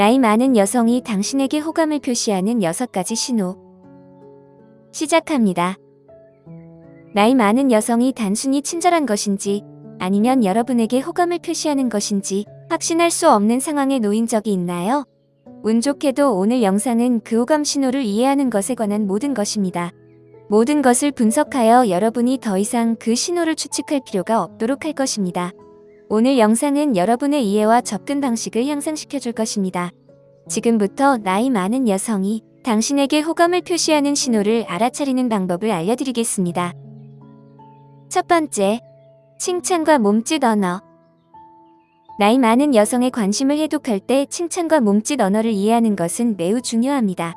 나이 많은 여성이 당신에게 호감을 표시하는 여섯 가지 신호. 시작합니다. 나이 많은 여성이 단순히 친절한 것인지 아니면 여러분에게 호감을 표시하는 것인지 확신할 수 없는 상황에 놓인 적이 있나요? 운 좋게도 오늘 영상은 그 호감 신호를 이해하는 것에 관한 모든 것입니다. 모든 것을 분석하여 여러분이 더 이상 그 신호를 추측할 필요가 없도록 할 것입니다. 오늘 영상은 여러분의 이해와 접근 방식을 향상시켜 줄 것입니다. 지금부터 나이 많은 여성이 당신에게 호감을 표시하는 신호를 알아차리는 방법을 알려드리겠습니다. 첫 번째, 칭찬과 몸짓 언어. 나이 많은 여성의 관심을 해독할 때 칭찬과 몸짓 언어를 이해하는 것은 매우 중요합니다.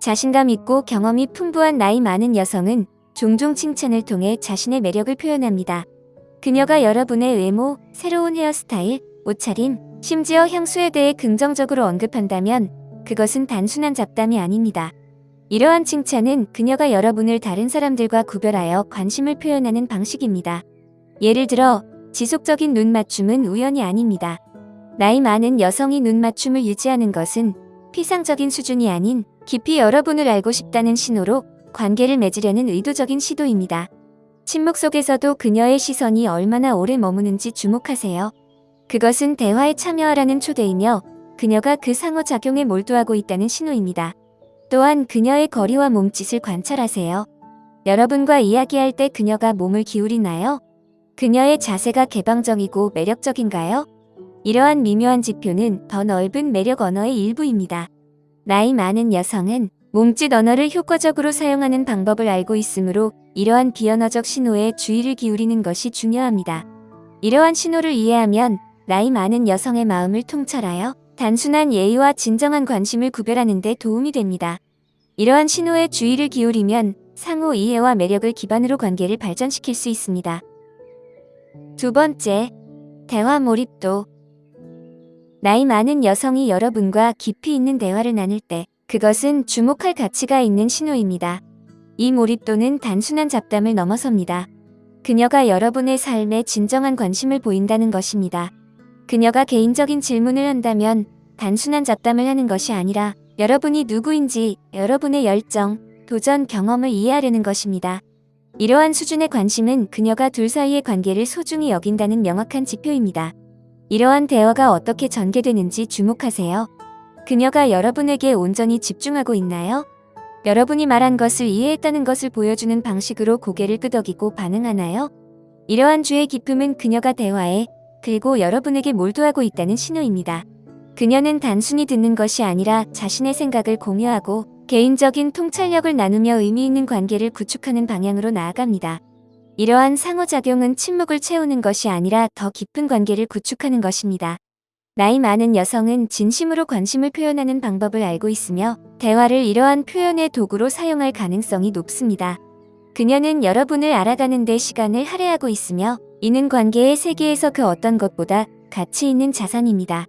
자신감 있고 경험이 풍부한 나이 많은 여성은 종종 칭찬을 통해 자신의 매력을 표현합니다. 그녀가 여러분의 외모, 새로운 헤어스타일, 옷차림, 심지어 향수에 대해 긍정적으로 언급한다면 그것은 단순한 잡담이 아닙니다. 이러한 칭찬은 그녀가 여러분을 다른 사람들과 구별하여 관심을 표현하는 방식입니다. 예를 들어 지속적인 눈 맞춤은 우연이 아닙니다. 나이 많은 여성이 눈 맞춤을 유지하는 것은 피상적인 수준이 아닌 깊이 여러분을 알고 싶다는 신호로 관계를 맺으려는 의도적인 시도입니다. 침묵 속에서도 그녀의 시선이 얼마나 오래 머무는지 주목하세요. 그것은 대화에 참여하라는 초대이며 그녀가 그 상호작용에 몰두하고 있다는 신호입니다. 또한 그녀의 거리와 몸짓을 관찰하세요. 여러분과 이야기할 때 그녀가 몸을 기울이나요? 그녀의 자세가 개방적이고 매력적인가요? 이러한 미묘한 지표는 더 넓은 매력 언어의 일부입니다. 나이 많은 여성은 몸짓 언어를 효과적으로 사용하는 방법을 알고 있으므로 이러한 비언어적 신호에 주의를 기울이는 것이 중요합니다. 이러한 신호를 이해하면 나이 많은 여성의 마음을 통찰하여 단순한 예의와 진정한 관심을 구별하는 데 도움이 됩니다. 이러한 신호에 주의를 기울이면 상호 이해와 매력을 기반으로 관계를 발전시킬 수 있습니다. 두 번째, 대화 몰입도. 나이 많은 여성이 여러분과 깊이 있는 대화를 나눌 때 그것은 주목할 가치가 있는 신호입니다. 이 몰입도는 단순한 잡담을 넘어섭니다. 그녀가 여러분의 삶에 진정한 관심을 보인다는 것입니다. 그녀가 개인적인 질문을 한다면 단순한 잡담을 하는 것이 아니라 여러분이 누구인지 여러분의 열정, 도전 경험을 이해하려는 것입니다. 이러한 수준의 관심은 그녀가 둘 사이의 관계를 소중히 여긴다는 명확한 지표입니다. 이러한 대화가 어떻게 전개되는지 주목하세요. 그녀가 여러분에게 온전히 집중하고 있나요? 여러분이 말한 것을 이해했다는 것을 보여주는 방식으로 고개를 끄덕이고 반응하나요? 이러한 주의 깊음은 그녀가 대화에 그리고 여러분에게 몰두하고 있다는 신호입니다. 그녀는 단순히 듣는 것이 아니라 자신의 생각을 공유하고 개인적인 통찰력을 나누며 의미 있는 관계를 구축하는 방향으로 나아갑니다. 이러한 상호작용은 침묵을 채우는 것이 아니라 더 깊은 관계를 구축하는 것입니다. 나이 많은 여성은 진심으로 관심을 표현하는 방법을 알고 있으며 대화를 이러한 표현의 도구로 사용할 가능성이 높습니다. 그녀는 여러분을 알아가는 데 시간을 할애하고 있으며 이는 관계의 세계에서 그 어떤 것보다 가치 있는 자산입니다.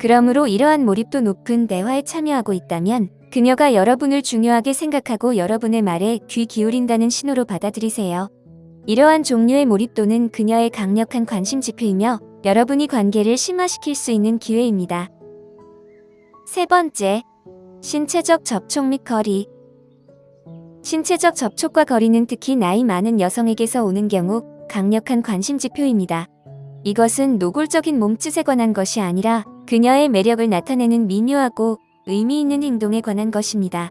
그러므로 이러한 몰입도 높은 대화에 참여하고 있다면 그녀가 여러분을 중요하게 생각하고 여러분의 말에 귀 기울인다는 신호로 받아들이세요. 이러한 종류의 몰입도는 그녀의 강력한 관심 지표이며 여러분이 관계를 심화시킬 수 있는 기회입니다. 세 번째, 신체적 접촉 및 거리. 신체적 접촉과 거리는 특히 나이 많은 여성에게서 오는 경우 강력한 관심 지표입니다. 이것은 노골적인 몸짓에 관한 것이 아니라 그녀의 매력을 나타내는 미묘하고 의미 있는 행동에 관한 것입니다.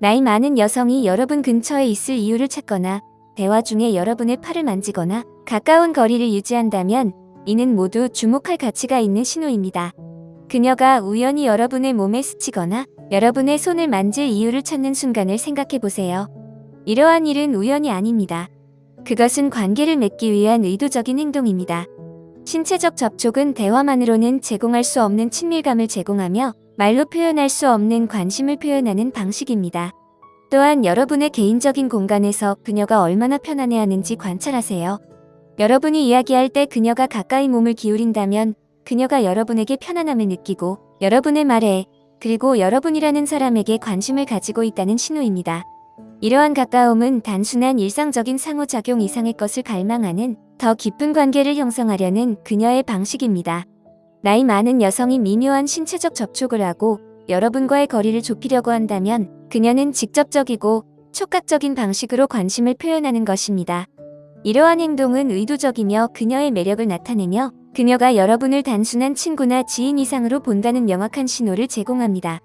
나이 많은 여성이 여러분 근처에 있을 이유를 찾거나 대화 중에 여러분의 팔을 만지거나 가까운 거리를 유지한다면 이는 모두 주목할 가치가 있는 신호입니다. 그녀가 우연히 여러분의 몸에 스치거나 여러분의 손을 만질 이유를 찾는 순간을 생각해 보세요. 이러한 일은 우연이 아닙니다. 그것은 관계를 맺기 위한 의도적인 행동입니다. 신체적 접촉은 대화만으로는 제공할 수 없는 친밀감을 제공하며 말로 표현할 수 없는 관심을 표현하는 방식입니다. 또한 여러분의 개인적인 공간에서 그녀가 얼마나 편안해하는지 관찰하세요. 여러분이 이야기할 때 그녀가 가까이 몸을 기울인다면 그녀가 여러분에게 편안함을 느끼고 여러분의 말에 그리고 여러분이라는 사람에게 관심을 가지고 있다는 신호입니다. 이러한 가까움은 단순한 일상적인 상호작용 이상의 것을 갈망하는 더 깊은 관계를 형성하려는 그녀의 방식입니다. 나이 많은 여성이 미묘한 신체적 접촉을 하고 여러분과의 거리를 좁히려고 한다면 그녀는 직접적이고 촉각적인 방식으로 관심을 표현하는 것입니다. 이러한 행동은 의도적이며 그녀의 매력을 나타내며 그녀가 여러분을 단순한 친구나 지인 이상으로 본다는 명확한 신호를 제공합니다.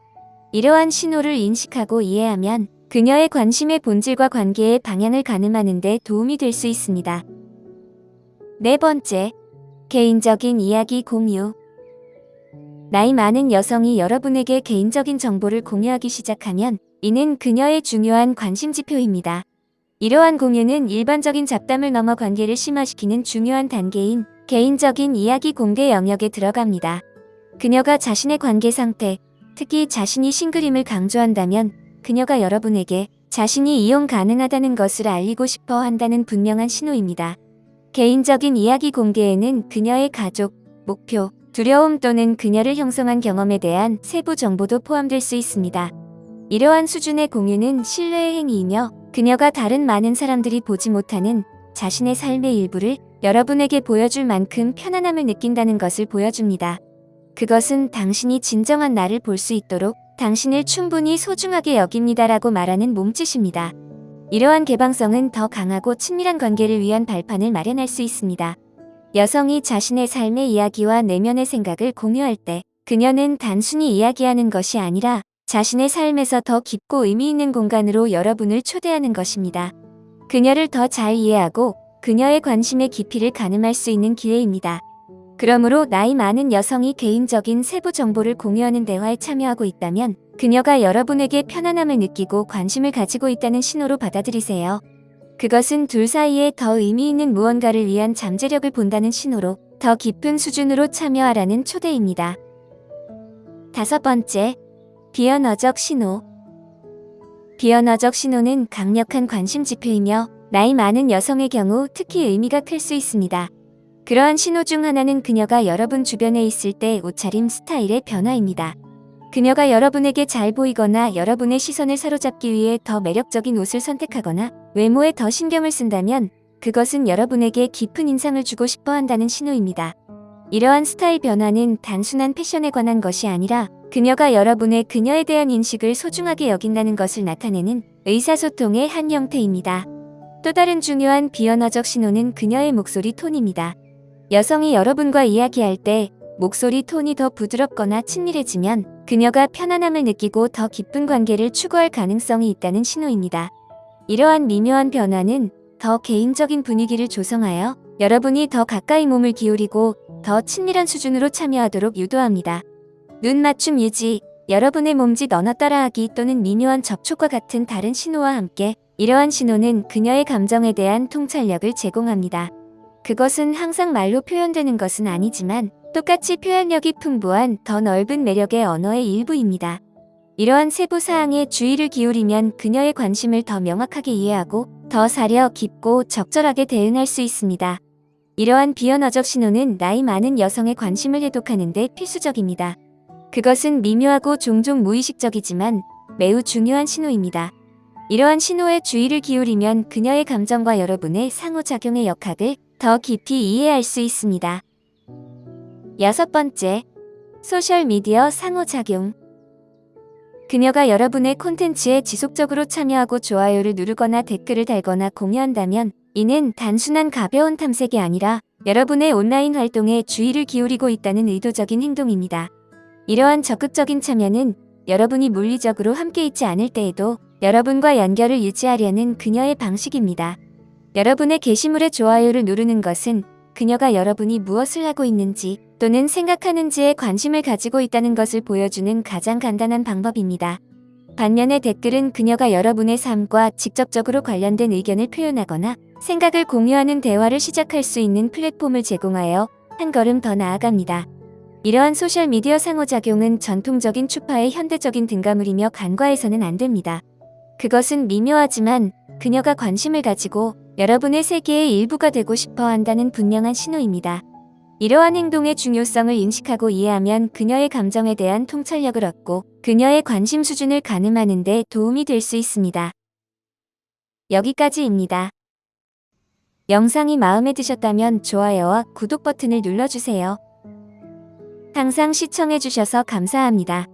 이러한 신호를 인식하고 이해하면 그녀의 관심의 본질과 관계의 방향을 가늠하는 데 도움이 될 수 있습니다. 네 번째, 개인적인 이야기 공유. 나이 많은 여성이 여러분에게 개인적인 정보를 공유하기 시작하면 이는 그녀의 중요한 관심 지표입니다. 이러한 공유는 일반적인 잡담을 넘어 관계를 심화시키는 중요한 단계인 개인적인 이야기 공개 영역에 들어갑니다. 그녀가 자신의 관계 상태, 특히 자신이 싱글임을 강조한다면 그녀가 여러분에게 자신이 이용 가능하다는 것을 알리고 싶어 한다는 분명한 신호입니다. 개인적인 이야기 공개에는 그녀의 가족, 목표, 두려움 또는 그녀를 형성한 경험에 대한 세부 정보도 포함될 수 있습니다. 이러한 수준의 공유는 신뢰의 행위이며 그녀가 다른 많은 사람들이 보지 못하는 자신의 삶의 일부를 여러분에게 보여줄 만큼 편안함을 느낀다는 것을 보여줍니다. 그것은 당신이 진정한 나를 볼 수 있도록 당신을 충분히 소중하게 여깁니다라고 말하는 몸짓입니다. 이러한 개방성은 더 강하고 친밀한 관계를 위한 발판을 마련할 수 있습니다. 여성이 자신의 삶의 이야기와 내면의 생각을 공유할 때 그녀는 단순히 이야기하는 것이 아니라 자신의 삶에서 더 깊고 의미 있는 공간으로 여러분을 초대하는 것입니다. 그녀를 더 잘 이해하고 그녀의 관심의 깊이를 가늠할 수 있는 기회입니다. 그러므로 나이 많은 여성이 개인적인 세부 정보를 공유하는 대화에 참여하고 있다면 그녀가 여러분에게 편안함을 느끼고 관심을 가지고 있다는 신호로 받아들이세요. 그것은 둘 사이에 더 의미 있는 무언가를 위한 잠재력을 본다는 신호로 더 깊은 수준으로 참여하라는 초대입니다. 다섯 번째, 비언어적 신호. 비언어적 신호는 강력한 관심 지표이며 나이 많은 여성의 경우 특히 의미가 클 수 있습니다. 그러한 신호 중 하나는 그녀가 여러분 주변에 있을 때 옷차림 스타일의 변화입니다. 그녀가 여러분에게 잘 보이거나 여러분의 시선을 사로잡기 위해 더 매력적인 옷을 선택하거나 외모에 더 신경을 쓴다면 그것은 여러분에게 깊은 인상을 주고 싶어 한다는 신호입니다. 이러한 스타일 변화는 단순한 패션에 관한 것이 아니라 그녀가 여러분의 그녀에 대한 인식을 소중하게 여긴다는 것을 나타내는 의사소통의 한 형태입니다. 또 다른 중요한 비언어적 신호는 그녀의 목소리 톤입니다. 여성이 여러분과 이야기할 때 목소리 톤이 더 부드럽거나 친밀해지면 그녀가 편안함을 느끼고 더 깊은 관계를 추구할 가능성이 있다는 신호입니다. 이러한 미묘한 변화는 더 개인적인 분위기를 조성하여 여러분이 더 가까이 몸을 기울이고 더 친밀한 수준으로 참여하도록 유도합니다. 눈 맞춤 유지, 여러분의 몸짓 언어 따라하기 또는 미묘한 접촉과 같은 다른 신호와 함께 이러한 신호는 그녀의 감정에 대한 통찰력을 제공합니다. 그것은 항상 말로 표현되는 것은 아니지만 똑같이 표현력이 풍부한 더 넓은 매력의 언어의 일부입니다. 이러한 세부 사항에 주의를 기울이면 그녀의 관심을 더 명확하게 이해하고 더 사려 깊고 적절하게 대응할 수 있습니다. 이러한 비언어적 신호는 나이 많은 여성의 관심을 해독하는 데 필수적입니다. 그것은 미묘하고 종종 무의식적이지만 매우 중요한 신호입니다. 이러한 신호에 주의를 기울이면 그녀의 감정과 여러분의 상호작용의 역학을 더 깊이 이해할 수 있습니다. 여섯 번째, 소셜미디어 상호작용. 그녀가 여러분의 콘텐츠에 지속적으로 참여하고 좋아요를 누르거나 댓글을 달거나 공유한다면 이는 단순한 가벼운 탐색이 아니라 여러분의 온라인 활동에 주의를 기울이고 있다는 의도적인 행동입니다. 이러한 적극적인 참여는 여러분이 물리적으로 함께 있지 않을 때에도 여러분과 연결을 유지하려는 그녀의 방식입니다. 여러분의 게시물에 좋아요를 누르는 것은 그녀가 여러분이 무엇을 하고 있는지 또는 생각하는지에 관심을 가지고 있다는 것을 보여주는 가장 간단한 방법입니다. 반면에 댓글은 그녀가 여러분의 삶과 직접적으로 관련된 의견을 표현하거나 생각을 공유하는 대화를 시작할 수 있는 플랫폼을 제공하여 한 걸음 더 나아갑니다. 이러한 소셜미디어 상호작용은 전통적인 추파의 현대적인 등가물이며 간과해서는 안 됩니다. 그것은 미묘하지만 그녀가 관심을 가지고 여러분의 세계의 일부가 되고 싶어 한다는 분명한 신호입니다. 이러한 행동의 중요성을 인식하고 이해하면 그녀의 감정에 대한 통찰력을 얻고 그녀의 관심 수준을 가늠하는 데 도움이 될 수 있습니다. 여기까지입니다. 영상이 마음에 드셨다면 좋아요와 구독 버튼을 눌러주세요. 항상 시청해주셔서 감사합니다.